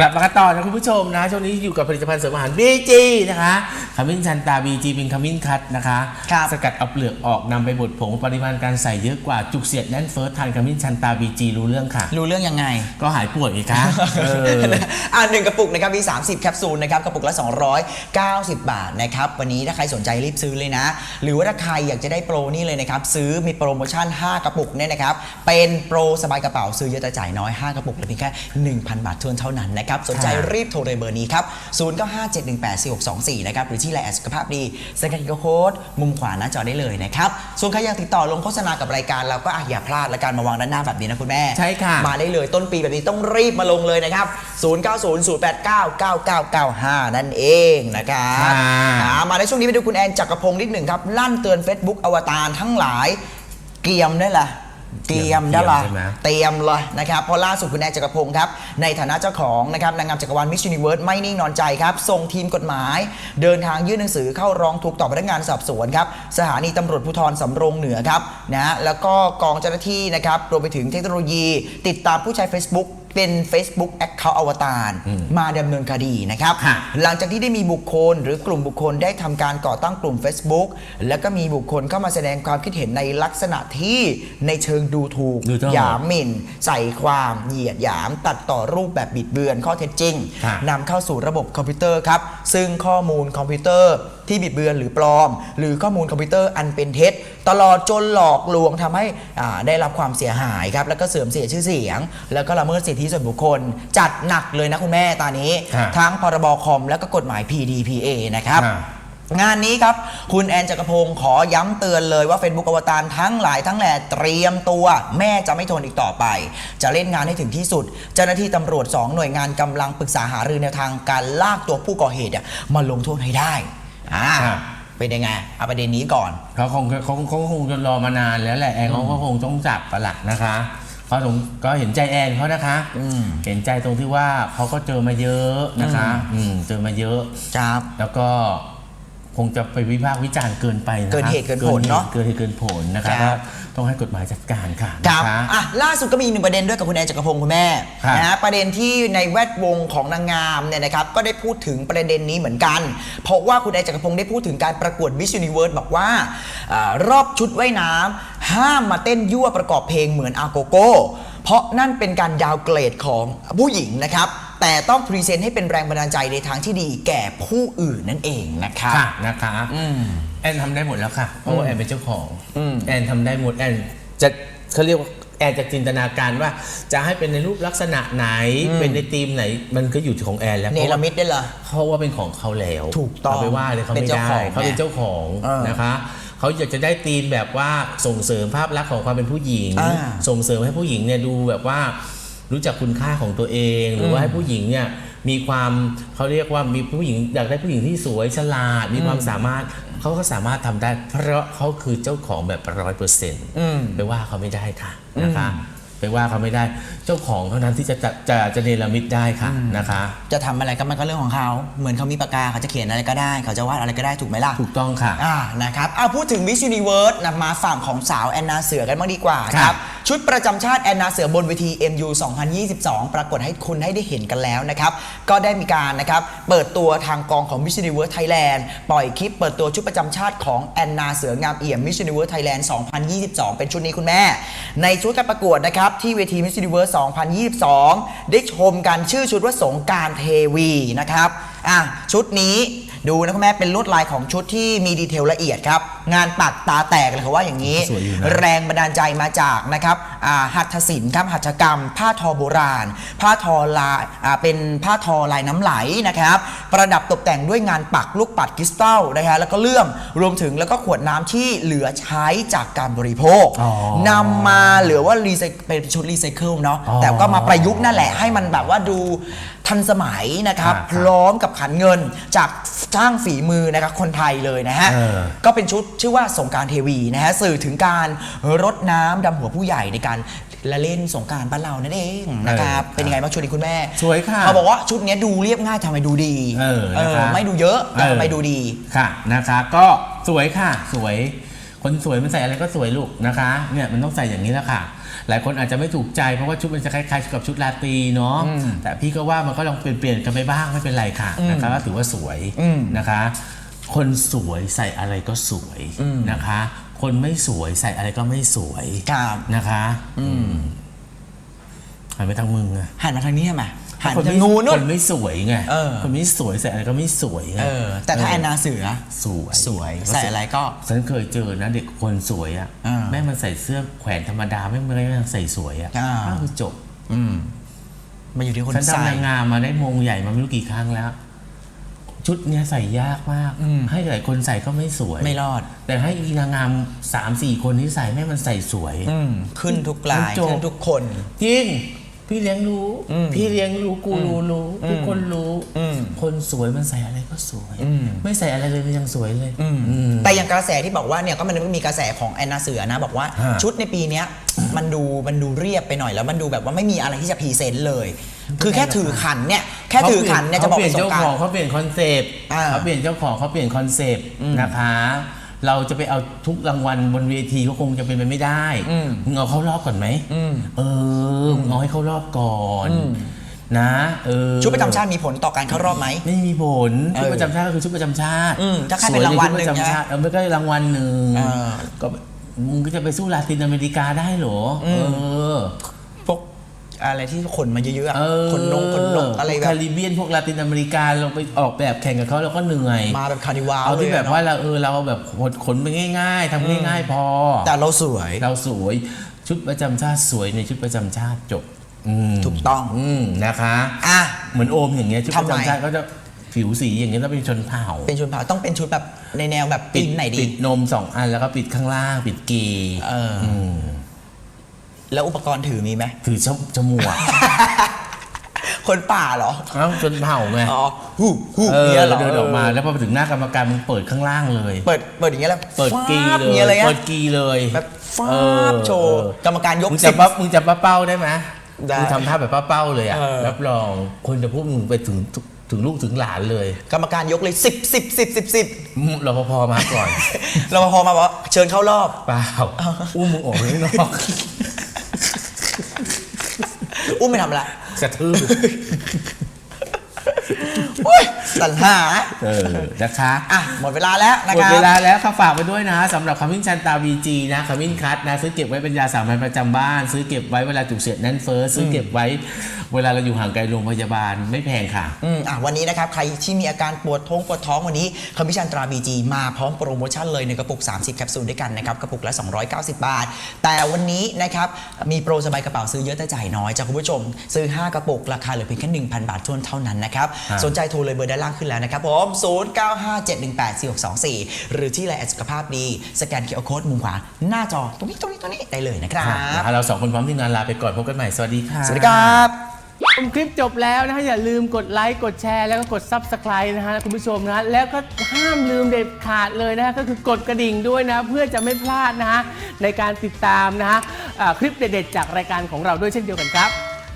กลับมากันต่อนะคุณผู้ชมนะช่วงนี้อยู่กับผลิตภัณฑ์เสริมอาหาร BG นะคะขมิ้นชันตา BG เป็นขมิ้นคัดนะคะ ครับสกัดเอาเปลือกออกนำไปบดผงปริมาณการใส่เยอะกว่าจุกเสียดแน่นเฟิร์สทานขมิ้นชันตา BG รู้เรื่องค่ะ รู้เรื่องยังไง ก็หายปวดไงคะเออ อ่าหนึ่งกระปุกนะครับมี30 แคปซูลนะครับกระปุกละ 290 บาทนะครับวันนี้ถ้าใครสนใจรีบซื้อเลยนะ หรือว่าถ้าใครอยากจะได้โปรนี่เลยนะครับซื้อมีโปรโมชั่น 5 กระปุกเนี่ยนะครับเป็นโปรสบายกระเป๋าซื้อเยอะแต่จ่ายน้อย 5 กระปุกเหลือเพียงแค่ 1,000 บาททวนเท่านั้นนะครับสนใจค่ะรีบโทรเลยเบอร์นี้ครับ0957184624นะครับหรือที่ไลน์แอดสุขภาพดีสแกนโค้ดมุมขวาหน้าจอได้เลยนะครับส่วนใครอยากติดต่อลงโฆษณากับรายการเราก็อะอย่าพลาดละกันมาวางด้านหน้าแบบนี้นะคุณแม่ใช่ค่ะมาได้เลยต้นปีแบบนี้ต้องรีบมาลงเลยนะครับ0900899995 นั่นเองนะครับค่ะอ่ามาในช่วงนี้ไปดูคุณแอนจักรพงศ์นิดหนึ่งครับลั่นเตือน Facebook อวตารทั้งหลายเกียมได้ละ เกียมได้ละเกียมใช่ไหมเตรียมเลยนะครับเพราะล่าสุดคุณแอนจักรพงศ์ครับ ในฐานะเจ้าของนะครับนางงามจักรวาลมิส s u นิเวิร์สไม่นิ่งนอนใจครับ ส่งทีมกฎหมาย เดินทางยื่นหนังสือเข้าร้องทุกข์ต่อพนักงานสอบสวนครับ สถานีตำรวจภูธรสำโรงเหนือครับนะแล้วก็กองเจ้าหน้าที่นะครับรวมไปถึงเทคโนโลยี ติดตามผู้ใช้ Facebook เป็น Facebook Account อวตารมาดำเนินคดีนะครับค่ะหลังจากที่ได้มีบุคคลหรือกลุ่มบุคคลได้ทำการก่อตั้งกลุ่ม Facebook แล้วก็มีบุคคลเข้ามาแสดงความคิดเห็นในลักษณะที่ในเชิงดูถูกดูถูกหยามหมิ่น ใส่ความเหยียดหยาม ตัดต่อรูปแบบบิดเบือนข้อเท็จจริงค่ะนำเข้าสู่ระบบคอมพิวเตอร์ครับ ซึ่งข้อมูลคอมพิวเตอร์ ที่บิดเบือนหรือปลอม หรือข้อมูลคอมพิวเตอร์อันเป็นเท็จ ตลอดจนหลอกลวงทำให้อ่าได้รับความเสียหายครับแล้วก็เสื่อมเสียชื่อเสียง แล้วก็ละเมิดสิทธิส่วนบุคคล จัดหนักเลยนะคุณแม่ตอนนี้ค่ะทั้งพรบคอมแล้วก็กฎหมาย PDPA นะครับค่ะงานนี้ครับ คุณแอนจักรพงศ์ขอย้ำเตือนเลยว่า Facebook อวตารทั้งหลายทั้งแหล่เตรียมตัว แม่จะไม่ทนอีกต่อไป จะเล่นงานให้ถึงที่สุด เจ้าหน้าที่ตำรวจ 2 หน่วยงานกำลังปรึกษาหารือแนวทางการลากตัวผู้ก่อเหตุอะมาลงโทษให้ได้ อ่าครับเป็นยังไงเอาประเด็นนี้ก่อน เขาคงเขาเขาคงจะรอมานานแล้วแหละแอนเขาก็คงต้องจับประหลักนะคะเขาคงก็เห็นใจแอนเขานะคะอืมเห็นใจตรงที่ว่าเขาก็เจอมาเยอะนะคะ อืมเจอมาเยอะ ครับ แล้วก็ค งจะไปวิพากษ์วิจารณ์เกินไปนะคะเกินเหตุเกินผลเนอะเกินเหตุเกินผลนะครัคะบก็ต้องให้กฎหมายจัดการค่ะครับนะคะอะล่าสุดก็มีอีกหนึ่งประเด็นด้วยกับคุณแอนจักรพงศ์คุณแม่ครับนะฮะประเด็นที่ในแวดวงของนางงามเนี่ยนะครับก็ได้พูดถึงประเด็นนี้เหมือนกัน เพราะว่าคุณแอนจักรพงศ์ได้พูดถึงการประกวด Miss Universe บอกว่าอารอบชุดว่ายน้ำห้ามมาเต้นยั่วประกอบเพลงเหมือนอาโกโก้ เพราะนั่นเป็นการดาวเกรดของผู้หญิงนะครับ แต่ต้องพรีเซนต์ให้เป็นแรงบันดาลใจในทางที่ดีแก่ผู้อื่นนั่นเองนะครับค่ะนะคะอืม แอนทำได้หมดแล้วค่ะเพราะว่าแอนเป็นเจ้าของอืม แอนทำได้หมดแอนจะเขาเรียกว่าแอนจะจินตนาการว่า จะให้เป็นในรูปลักษณะไหนเป็นในธีมไหนมันก็อยู่ที่ของแอนแล้วเนรมิตได้เหรอเพราะว่าเป็นของเขาแล้วถูกต้องเาไปว่าเลยเขาเป็นไม่เจ้าได้ของเขาเป็นเจ้าของเออนะคะเขาอยากจะได้ธีมแบบว่าส่งเสริมภาพลักษณ์ของความเป็นผู้หญิง อ่า ส่งเสริมให้ผู้หญิงเนี่ยดูแบบว่า รู้จักคุณค่าของตัวเอง หรือว่าให้ผู้หญิงเนี่ยมีความเขาเรียกว่ามีผู้หญิงอยากได้ผู้หญิงที่สวยฉลาด มีความสามารถเขาก็สามารถทำได้ เพราะเขาคือเจ้าของแบบร้อยเปอร์เซ็นต์อืมไปว่าเขาไม่ได้ค่ะนะคะไปว่าเขาไม่ได้เจ้าของเท่านั้นที่จะจะจะจะเนรมิตได้ค่ะนะคะ จะทำอะไรก็มันก็เรื่องของเขา เหมือนเขามีปากกาเขาจะเขียนอะไรก็ได้ เขาจะวาดอะไรก็ได้ถูกไหมล่ะ ถูกต้องค่ะอ่านะครับเอาพูดถึง Miss Universe นะมาฝั่งของสาวแอนนาเสือกันบ้างดีกว่าคครัรับบ ชุดประจำชาติแอนนาเสือบนเวที MU 2022 ปรากฏให้คุณให้ได้เห็นกันแล้วนะครับ ก็ได้มีการนะครับเปิดตัวทางกองของ Miss Universe Thailand ปล่อยคลิปเปิดตัวชุดประจำชาติของแอนนาเสืองามเอี่ยม Miss Universe Thailand 2022 เป็นชุดนี้คุณแม่ ในชุดการประกวดนะครับที่เวที Miss Universe 2022 ได้ชมกันชื่อชุดว่าสงการเทวีนะครับอะชุดนี้ ดูนะคุณแม่เป็นลวดลายของชุดที่มีดีเทลละเอียดครับ งานปักตาแตกเลยเขาว่าอย่างนี้ สวยอยู่นะ แรงบันดาลใจมาจากนะครับอ่าหัตถศิลป์ครับหัตถกรรม ผ้าทอโบราณ ผ้าทอลายอ่าเป็นผ้าทอลายน้ำไหลนะครับ ประดับตกแต่งด้วยงานปักลูกปัดคริสตัลนะฮะแล้วก็เลื่อมรวมถึงแล้วก็ขวดน้ำที่เหลือใช้จากการบริโภคอ๋อนำมาเหลือว่ารีไซเป็นชุดรีไซเคิลเนาะอ๋อแต่ก็มาประยุกต์นั่นแหละให้มันแบบว่าดูทันสมัยนะครับครับพร้อมกับขันเงินจากจ้างฝีมือนะครับคนไทยเลยนะฮะ เออ ก็เป็นชุดชื่อว่าสงกรารเทวีนะฮะสื่อถึงการรดน้ำดำหัวผู้ใหญ่ในการละเล่นสงกรารบ้านเรานั่นเองนะครับเออเป็นยังไงบ้างชุดนี้คุณแม่สวยค่ะเขาบอกว่าชุดเนี้ยดูเรียบง่ายทำไมดูดีเออนะคะไม่ดูเยอะแต่เออ ทำไมดูดี ค่ะนะคะ ก็สวยค่ะ สวย คนสวยมันใส่อะไรก็สวยลูกนะคะ เนี่ยมันต้องใส่อย่างนี้แหละค่ะ หลายคนอาจจะไม่ถูกใจเพราะว่าชุดมันจะคล้ายๆกับชุดราตรีเนาะแต่พี่ก็ว่ามันก็ลองเปลี่ยนๆกันไปบ้างไม่เป็นไรค่ะนะคะก็ถือว่าสวยอืมนะคะ คนสวยใส่อะไรก็สวยนะคะ คนไม่สวยใส่อะไรก็ไม่สวยครับนะคะอืมหันไปทางมึงอะหันมาทางนี้ทำไม หันคนทางไม่งูนู่คนนไม่สวยไงเออ คนไม่สวยใส่อะไรก็ไม่สวยไงเออ แต่ถ้าแอนนาเสือ สวยสวยใส่อะไรก็ ฉันเคยเจอนะเด็กคนสวยอะอ่าแม่มันใส่เสื้อแขวนธรรมดาแม่งไม่ได้ใส่สวยอะอ่าอ้าวคือจบอืมมาอยู่ที่คนฉันใส่ ทำนางงามมาได้มงใหญ่มาไม่รู้กี่ครั้งแล้ว ชุดเนี้ยใส่ยากมาก อืม ให้หลายคนใส่ก็ไม่สวย ไม่รอด แต่ให้อีนางงามสามสี่คนที่ใส่แม่มันใส่สวย อืมขึ้นทุกลาย มันจบ ขึ้นทุกคน จริง พี่เลี้ยงรู้ อืมพี่เลี้ยงรู้กูรู้รู้ทุกคนรู้อืมคนสวยมันใส่อะไรก็สวย อืม ไม่ใส่อะไรเลยมันยังสวยเลยอืมอืมแต่อย่างกระแสที่บอกว่าเนี่ยก็มันก็มีกระแสของแอนนาเสือนะ บอกว่าฮะ ชุดในปีเนี้ยมันดูมันดูเรียบไปหน่อยแล้วมันดูแบบว่าไม่มีอะไรที่จะพรีเซนต์เลย คือแค่ถือขันเนี่ยแค่ถือขันเนี่ยจะบอกเขาเปลี่ยนประสเจ้าบการ ของณ์เขาเปลี่ยนคอนเซปต์อ่าเขาเปลี่ยนเจ้าของเขาเปลี่ยนคอนเซปต์นะคะ เราจะไปเอาทุกรางวัลบนเวทีก็คงจะเป็นไปไม่ได้อืมมึงเอาเข้ารอบก่อนไหมอืม เออมึงเอาให้เข้ารอบก่อนอืมนะ เออชุดประจำชาติมีผลต่อการเข้ารอบไหม ไม่มีผลเออชุดประจำชาติก็คือชุดประจำชาติอืมถ้าใครเป็นรางวัลหนึ่งสยใชุดประจำชาติเออไม่ก็รางวัลหนึ่งเออก็มึงก็จะไปสู้ลาตินอเมริกาได้เหรออมเออพวก อะไรที่ขนมาเยอะๆอะเออขนนงขนนกอะไรพวกแบแคบริเบียนพวกลาตินอเมริกาเราไปออกแบบแข่งกับเขาเราก็เหนื่อย มาแบบคาร์นิวาลเอาที่ลยะแบบว่าเนอะเราเออเราแบบขนขนไปง่ายๆทำง่ายๆพอ แต่เราสวยเราสวยชุดประจำชาติสวยในชุดประจำชาติจบอืมถูกต้องอืมนะคะ อะ เหมือนโอมอย่างเงี้ยชุดประทำไม จำชาติก็จะผิวสีอย่างเงี้ยต้องเป็นชนเผ่าเป็นชุดเผาต้องเป็นชุดแบบในแนวแบบปิปีดนไหนดี ปิดนมสองอันแล้วก็ปิดข้างล่างปิดกีเอออม แล้วอุปกรณ์ถือมีไหม ถือจมจมูกคนป่าเหรอเอ้าชนเผ่าไงอ๋อฮู้ฮู้เออเนี่ยเหรอเดินออกมาแล้วพอไปถึงหน้ากรรมการมึงเปิดข้างล่างเลย เปิดเปิดอย่างเงี้ยแล้วเปิดกีฟาบเลอย่างเงี้ยเลยยอะเปิดกีเลยแบบฟาเออบโชว์เออกรรมการยกมึงสิจะบ ป้ามึงจะป้าเป้าได้ไหมได้มึงทำท่าแบบป้าเป้าเลยอะเออ รับรองคนจะพูดมึงไปถึงถึงลูกถึงหลานเลยกรรมการยกเลยสิบสิบสิบสิบสิบอืมรปภมาก่อน เราพอมาบอกว่าเชิญเข้ารอบ เปล่า อุ้มมึงออกไปข้างนอก อุ้มไม่ทำละ กระทืบ โอ้ยสัญหาเออนะคะอะหมดเวลาแล้วนะหมคดรับ เวลาแล้วค่ะฝากไปด้วยนะสำหรับขมิ้นชันตาบีจีนะขมิ้นคัทนะ ซื้อเก็บไว้เป็นยาสามัญประจำบ้าน ซื้อเก็บไว้เวลาจุกเสียดแน่นเฟ้อซื้อเก็บไว้เวลาเราอยู่ห่างไกลโรงพยาบาลไม่แพงค่ะ อืมอะวันนี้นะครับ ใครที่มีอาการปวดท้องปวดท้องวันนี้คอมมิชชั่นตราบีจีมาพร้อมโปรโมชั่นเลยในกระปุก 30 แคปซูลด้วยกันนะครับ กระปุกละ 290 บาท แต่วันนี้นะครับ มีโปรสบายกระเป๋าซื้อเยอะแต่จ่ายน้อยจากคุณผู้ชม ซื้อ 5 กระปุก ราคาเหลือเพียงแค่ 1,000 บาททวนเท่านั้นนะครับครับสนใจโทรเลยเบอร์ด้านล่างขึ้นแล้วนะครับผม 0957184624 หรือที่ไลน์แอดสุขภาพดีสแกนเคอร์โค้ดมุมขวา หน้าจอตรงนี้ตรงนี้ตรงนี้ได้เลยนะครับค่ะนะคะเราสองคนพร้อมทีมงานลาไปก่อนพบกันใหม่สวัสดีค่ะ สวัสดีครับ ชมคลิปจบแล้วนะฮะอย่าลืมกดไลค์กดแชร์แล้วก็กด Subscribe นะฮะคุณผู้ชมนะฮะแล้วก็ห้ามลืมเด็ดขาดเลยนะฮะก็คือกดกระดิ่งด้วยนะ เพื่อจะไม่พลาดนะฮะในการติดตามนะฮะอ่าคลิปเด็ดๆจากรายการของเราด้วยเช่นเดียวกันครับ